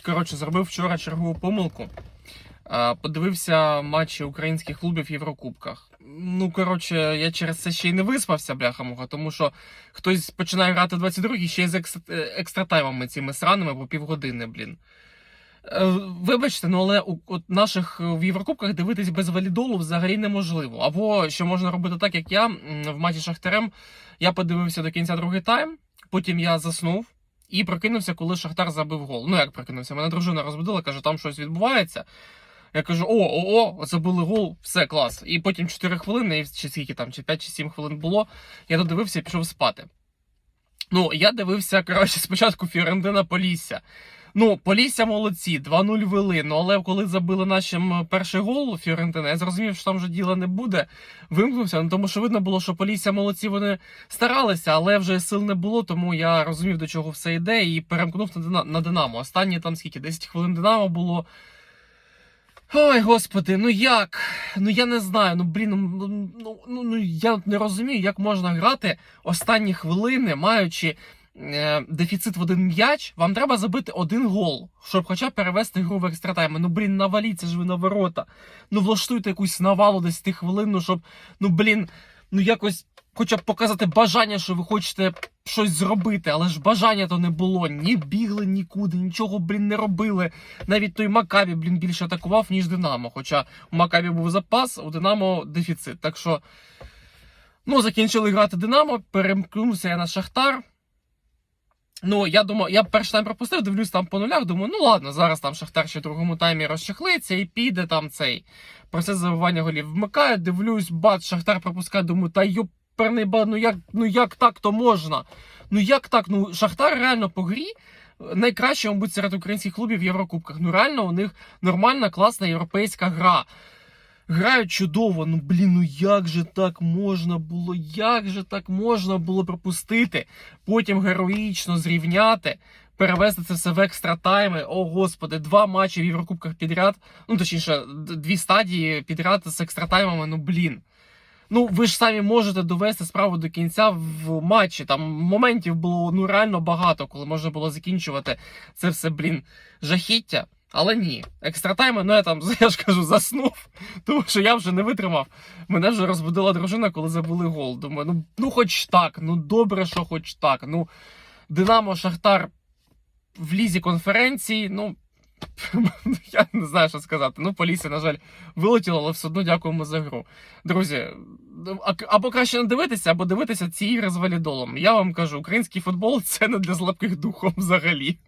Коротше, зробив вчора чергову помилку. Е, Подивився матчі українських клубів в Єврокубках. Ну, коротше, я через це ще й не виспався, бляха-муха, тому що хтось починає грати 22-й ще й з е, екстратаймами цими сраними по півгодини, блін. Е, Вибачте, ну але у от наших в Єврокубках дивитись без валідолу взагалі неможливо. Або що можна робити так, як я в матчі Шахтарем. Я подивився до кінця другий тайм, потім я заснув і прокинувся, коли Шахтар забив гол. Ну як прокинувся? Мене дружина розбудила, каже, там щось відбувається. Я кажу: о, о, забили гол, все клас. І потім 4 хвилини, чи скільки там, чи 5 чи 7 хвилин було. Я додивився і пішов спати. Ну, я дивився, коротше, спочатку Фіорентина Полісся. Ну, Полісся молодці, 2-0 вели. Ну, але коли забили нашим перший гол Фіорентина, я зрозумів, що там вже діла не буде. Вимкнувся, ну тому що видно було, що Полісся молодці вони старалися, але вже сил не було, тому я розумів, до чого все йде, і перемкнув на, на Динамо. Останні там скільки 10 хвилин Динамо було. Ой, господи, ну як? Ну я не знаю. Ну блін, ну, ну, ну, ну я не розумію, як можна грати останні хвилини, маючи е, дефіцит в один м'яч. Вам треба забити один гол, щоб хоча б перевести гру в екстратайми. Ну блін, наваліться ж ви на ворота. Ну влаштуйте якусь навалу 10 хвилин, ну щоб, ну блін, ну якось хоча б показати бажання, що ви хочете щось зробити, але ж бажання то не було. Ні бігли нікуди, нічого, блін, не робили. Навіть той Макабі, блін, більше атакував, ніж Динамо. Хоча у Макабі був запас, у Динамо дефіцит. Так що, ну, закінчили грати Динамо, перемкнувся я на Шахтар. Ну, я думаю, я перший тайм пропустив, дивлюсь там по нулях, думаю, ну ладно, зараз там Шахтар ще в другому таймі розчахлиться і піде там цей процес забивання голів. Вмикаю, дивлюсь, бац, Шахтар пропускає, думаю, та йоперний ба, ну як, ну як так то можна? Ну як так? Ну Шахтар реально по грі найкраще, мабуть, серед українських клубів в Єврокубках. Ну реально у них нормальна, класна європейська гра. Грають чудово, ну блін, ну як же так можна було? Як же так можна було пропустити? Потім героїчно зрівняти, перевести це все в екстра тайми. О господи, два матчі в Єврокубках підряд. Ну точніше, дві стадії підряд з екстра таймами. Ну блін. Ну, ви ж самі можете довести справу до кінця в матчі. Там моментів було ну реально багато, коли можна було закінчувати це все, блін, жахіття. Але ні, екстратайми, ну я там, я ж кажу, заснув, тому що я вже не витримав. Мене вже розбудила дружина, коли забули гол. Думаю, ну, ну хоч так, ну добре, що хоч так. Ну, Динамо Шахтар в лізі конференції, ну. Я не знаю, що сказати. Ну, Полісся, на жаль, вилетіло, але все одно дякуємо за гру. Друзі, або краще не дивитися, або дивитися ці ігри з валідолом. Я вам кажу, український футбол це не для слабких духом взагалі.